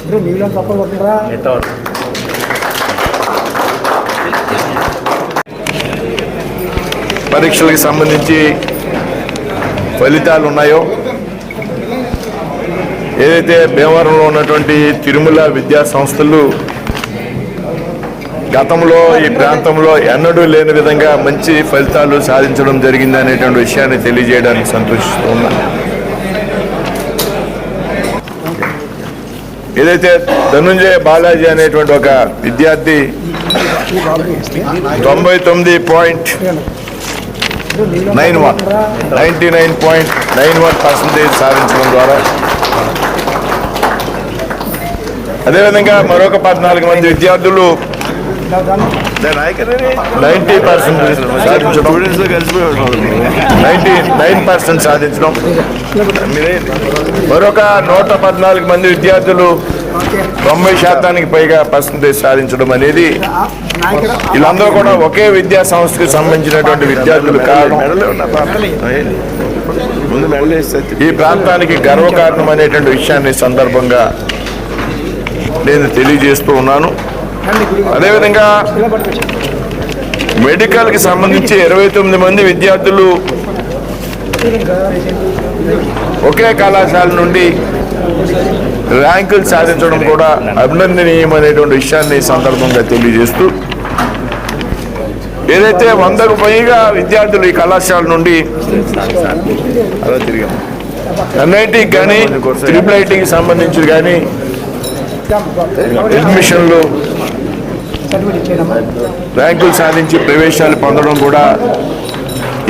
ఇప్పుడు కొట్టరా పరీక్షలకు సంబంధించి ఫలితాలు ఉన్నాయో? ఏదైతే భీమవరంలో ఉన్నటువంటి తిరుమల విద్యా సంస్థలు గతంలో ఈ ప్రాంతంలో ఎన్నడూ లేని విధంగా మంచి ఫలితాలు సాధించడం జరిగింది అనేటువంటి విషయాన్ని తెలియజేయడానికి సంతోషిస్తున్నా. ఏదైతే ధనుంజయ బాలాజీ అనేటువంటి ఒక విద్యార్థి తొంభై తొమ్మిది point nine one ninety nine point nine one percentage సాధించడం ద్వారా. అదేవిధంగా మరొక పద్నాలుగు మంది విద్యార్థులు ninety percent students ninety nine percent సాధించడం. మరొక నూట పద్నాలుగు మంది విద్యార్థులు తొంభై శాతానికి పైగా పర్సెంటేజ్ సాధించడం అనేది వీళ్ళందరూ కూడా ఒకే విద్యా సంస్థకి సంబంధించినటువంటి విద్యార్థులు కావడం ఈ ప్రాంతానికి గర్వకారణం అనేటువంటి విషయాన్ని సందర్భంగా నేను తెలియజేస్తూ ఉన్నాను. అదేవిధంగా మెడికల్కి సంబంధించి ఇరవై తొమ్మిది మంది విద్యార్థులు ఒకే కళాశాల నుండి ర్యాంకులు సాధించడం కూడా అభినందనీయమనేటువంటి విషయాన్ని సందర్భంగా తెలియజేస్తూ ఏదైతే వందకు పైగా విద్యార్థులు ఈ కళాశాల నుండి అలా తిరిగాం. కానీ ట్రిపుల్ ఐటీకి సంబంధించి కానీ అడ్మిషన్లు ర్యాంకులు సాధించి ప్రవేశాలు పొందడం కూడా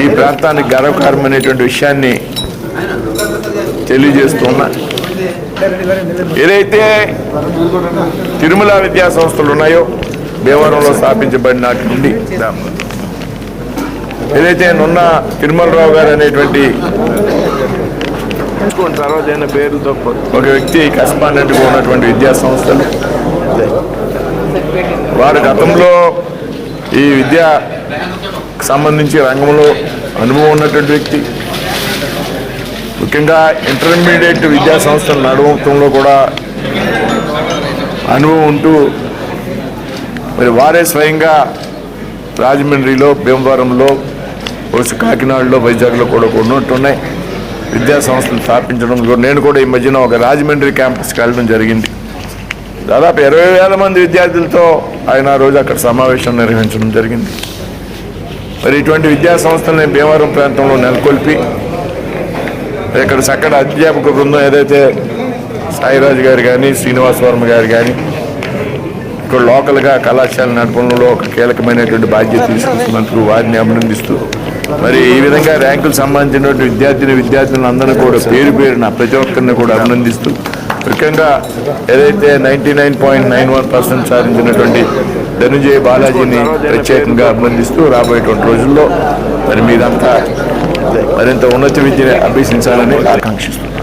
ఈ ప్రాంతానికి గర్వకారమైనటువంటి విషయాన్ని తెలియజేస్తున్నా ఏదైతే తిరుమల విద్యా సంస్థలు ఉన్నాయో భీమవరంలో స్థాపించబడిన నాటి నుండి ఏదైతే నున్న తిరుమలరావు గారు అనేటువంటి తర్వాత అయిన పేరుతో ఒక వ్యక్తి కస్పాండెంట్గా ఉన్నటువంటి విద్యా సంస్థలు. వారు గతంలో ఈ విద్య సంబంధించి రంగంలో అనుభవం ఉన్నటువంటి వ్యక్తి ముఖ్యంగా ఇంటర్మీడియట్ విద్యా సంస్థల నడవటంలో కూడా అనుభవం ఉంటూ మరి వారే స్వయంగా రాజమండ్రిలో భీమవరంలో వచ్చి కాకినాడలో వైజాగ్లో కూడా ఉన్నట్టున్నాయి విద్యా సంస్థలు స్థాపించడం నేను కూడా ఈ మధ్యన ఒక రాజమండ్రి క్యాంపస్కి వెళ్ళడం జరిగింది. దాదాపు ఇరవై వేల మంది విద్యార్థులతో ఆయన ఆ రోజు అక్కడ సమావేశం నిర్వహించడం జరిగింది. మరి ఇటువంటి విద్యా సంస్థల్ని భీమవరం ప్రాంతంలో నెలకొల్పి ఇక్కడ చక్కటి అధ్యాపక బృందం ఏదైతే సాయిరాజు గారు కానీ శ్రీనివాస్ వర్మ గారు కానీ ఇక్కడ లోకల్గా కళాశాల నడపడంలో ఒక కీలకమైనటువంటి బాధ్యత తీసుకుంటున్నందుకు వారిని అభినందిస్తూ మరి ఈ విధంగా ర్యాంకులు సంబంధించినటువంటి విద్యార్థిని విద్యార్థులను అందరినీ కూడా పేరు పేరున ప్రతి ఒక్కరిని కూడా అభినందిస్తూ ముఖ్యంగా ఏదైతే ninety nine point nine one percent సాధించినటువంటి ధనుంజయ బాలాజీని ప్రత్యేకంగా అభినందిస్తూ రాబోయేటువంటి రోజుల్లో మరి మీదంతా మరింత ఉన్నత విద్యను అభ్యసించాలని ఆకాంక్షిస్తున్నాను.